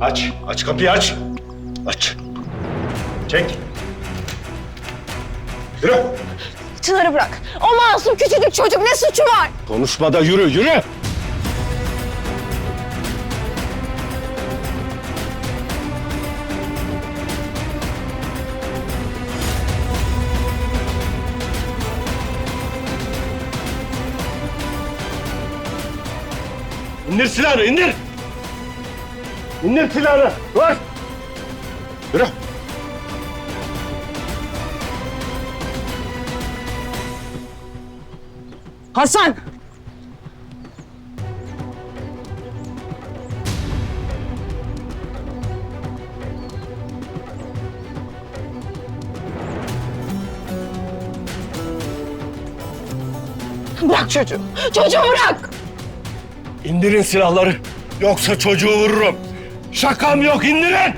Aç. Aç kapıyı aç. Aç. Çek. Yürü. Çınar'ı bırak. O masum küçücük çocuk ne suçu var? Konuşma da yürü yürü. İndir silahını indir. İndir silahını. Dur. Yürü. Hasan! Bırak çocuğu. Çocuğu bırak. İndirin silahları. Yoksa çocuğu vururum. Şakam yok indirin.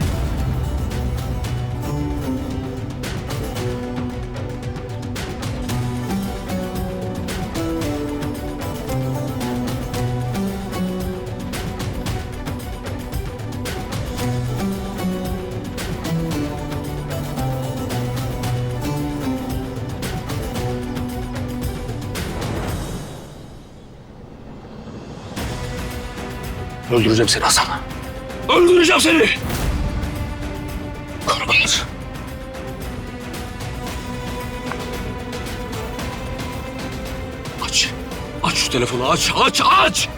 Öldüreceğim seni Hasan. Öldüreceğim seni. Korkmaz. Aç. Aç şu telefonu aç aç aç.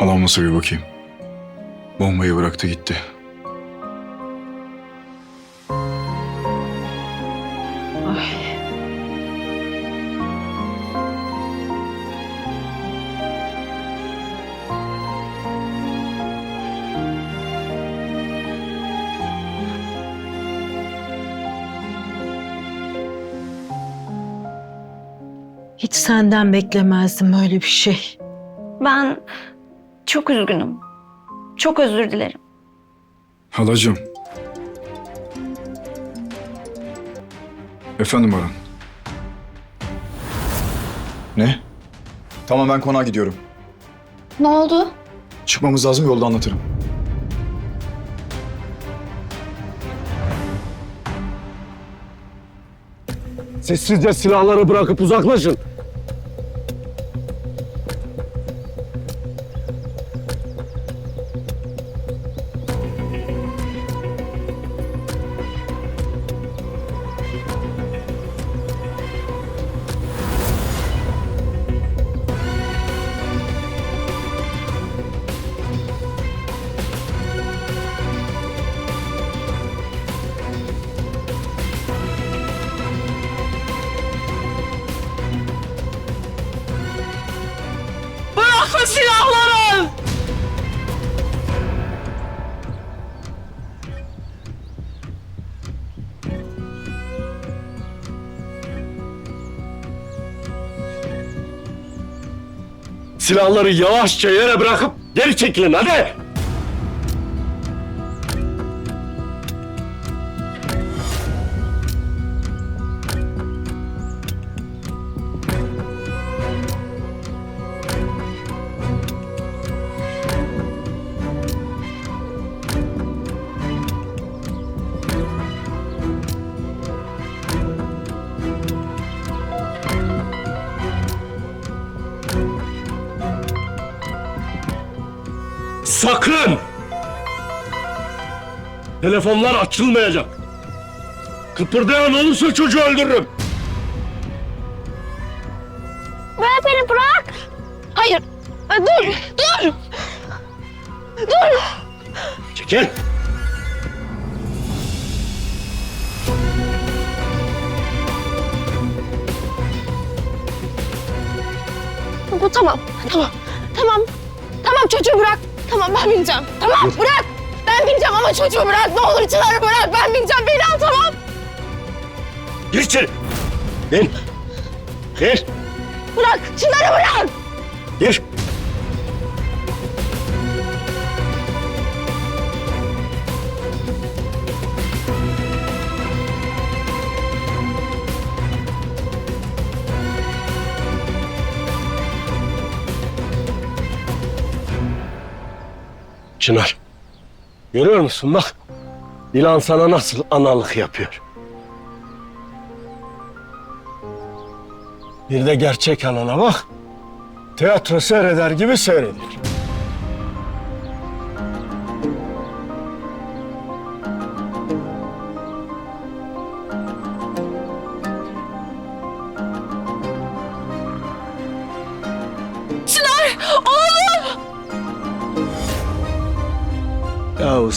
Halam nasıl bir bakayım. Bombayı bıraktı gitti. Hiç senden beklemezdim öyle bir şey. Ben çok üzgünüm. Çok özür dilerim. Halacığım. Efendim Baran. Ne? Tamam ben konağa gidiyorum. Ne oldu? Çıkmamız lazım yolda anlatırım. Sessizce silahları bırakıp uzaklaşın. Silahları yavaşça yere bırakıp geri çekilin hadi. Sakın! Telefonlar açılmayacak. Kıpırdayan olursa çocuğu öldürürüm. Bırak beni bırak! Hayır! Ha, Dur! Dur! Dur! Çekil. Bu tamam. Tamam. Tamam. Tamam çocuğu bırak. Tamam ben bineceğim. Tamam bırak. Ben bineceğim ama çocuğu bırak. Ne olur Çınar'ı bırak. Ben bineceğim. Beni al tamam. Gir içeri. Bin. Gir. Bırak. Çınar'ı bırak. Çınar. Görüyor musun bak. Dilan sana nasıl analık yapıyor. Bir de gerçek anana bak. Tiyatro seyreder gibi seyrediyor.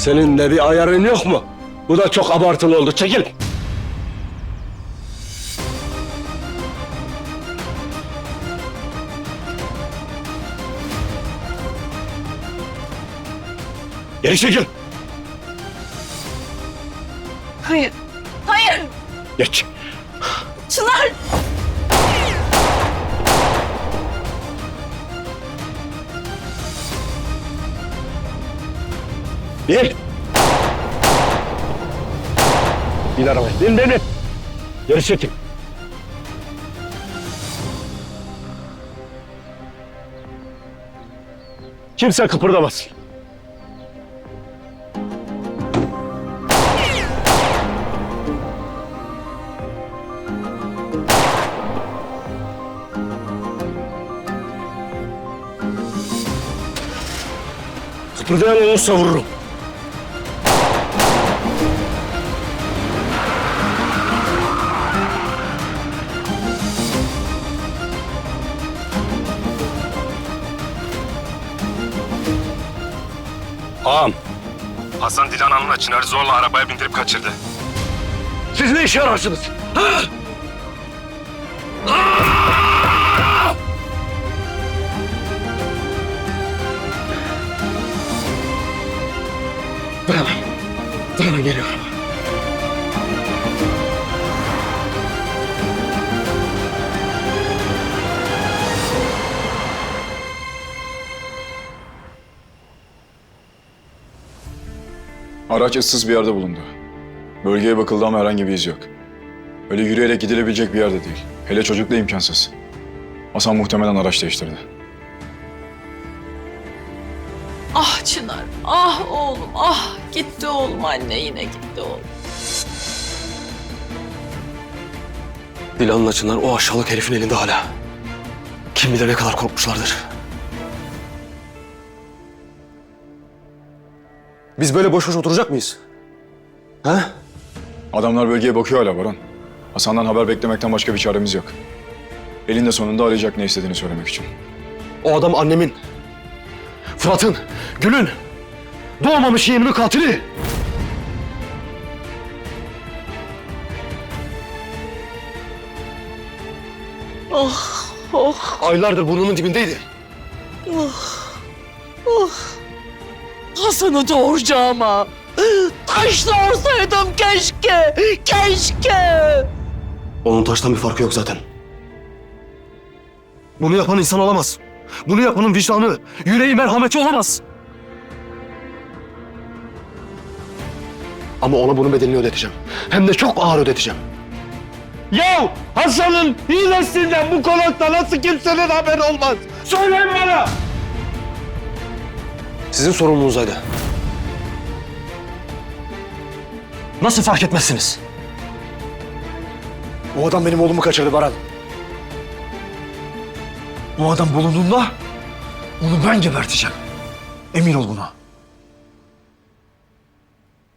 Senin de bir ayarın yok mu? Bu da çok abartılı oldu. Çekil. Geri çekil. Hayır. Hayır. Geç. Çınar! Bin. Bin arabaya. Bin bin bin. Geri çekil. Kimse kıpırdamasın. Kıpırdayan olursa vururum. Hasan Dilan Hanım'la Çınar'ı zorla arabaya bindirip kaçırdı. siz ne işe yararsınız? Ha? Dayanın. Dayanın geliyorum. Araç ıssız bir yerde bulundu. Bölgeye bakıldı ama herhangi bir iz yok. Öyle yürüyerek gidilebilecek bir yerde değil. Hele çocukla imkansız. Hasan muhtemelen araç değiştirdi. Ah Çınar, ah oğlum, ah gitti oğlum anne yine gitti oğlum. Dilan'la Çınar o aşağılık herifin elinde hala. Kim bilir ne kadar korkmuşlardır. Biz böyle boş boş oturacak mıyız? Ha? Adamlar bölgeye bakıyor hala Baran. Hasan'dan haber beklemekten başka bir çaremiz yok. Elinde sonunda arayacak ne istediğini söylemek için. O adam annemin, Fırat'ın, Gül'ün, doğmamış yeğenimin katili. Oh, oh, Aylardır burnumun dibindeydi. Hasan'ı doğuracağıma. Taş doğursaydım keşke, keşke. Onun taştan bir farkı yok zaten. Bunu yapan insan olamaz. Bunu yapanın vicdanı, yüreği, merhameti olamaz. Ama ona bunun bedelini ödeteceğim. Hem de çok ağır ödeteceğim. Ya Hasan'ın hilesinden bu konakta nasıl kimsenin haberi olmaz? Söyleyin bana! Sizin sorumluluğunuzdaydı. Nasıl fark etmezsiniz? O adam benim oğlumu kaçırdı Baran. O adam bulunduğunda onu ben geberteceğim. Emin ol buna.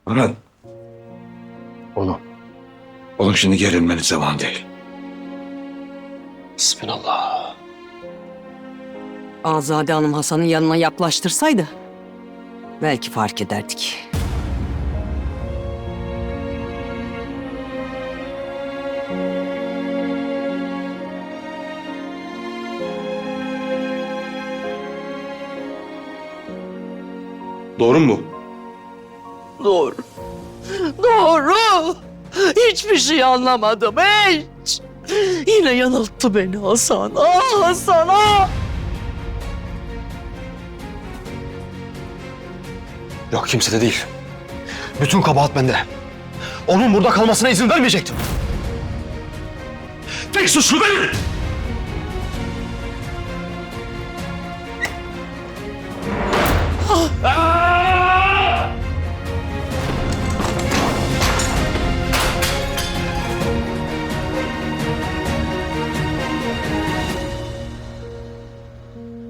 Baran, Onu. Oğlum şimdi gerilmenin zaman değil. Bismillah. Azade Hanım Hasan'ın yanına yaklaştırsaydı belki fark ederdik. Doğru mu? Doğru. Doğru. Hiçbir şey anlamadım hiç. Yine yanılttı beni Hasan. Ah Hasan ah. Yok kimsede değil. Bütün kabahat bende. Onun burada kalmasına izin vermeyecektim. Tek suçlu benim.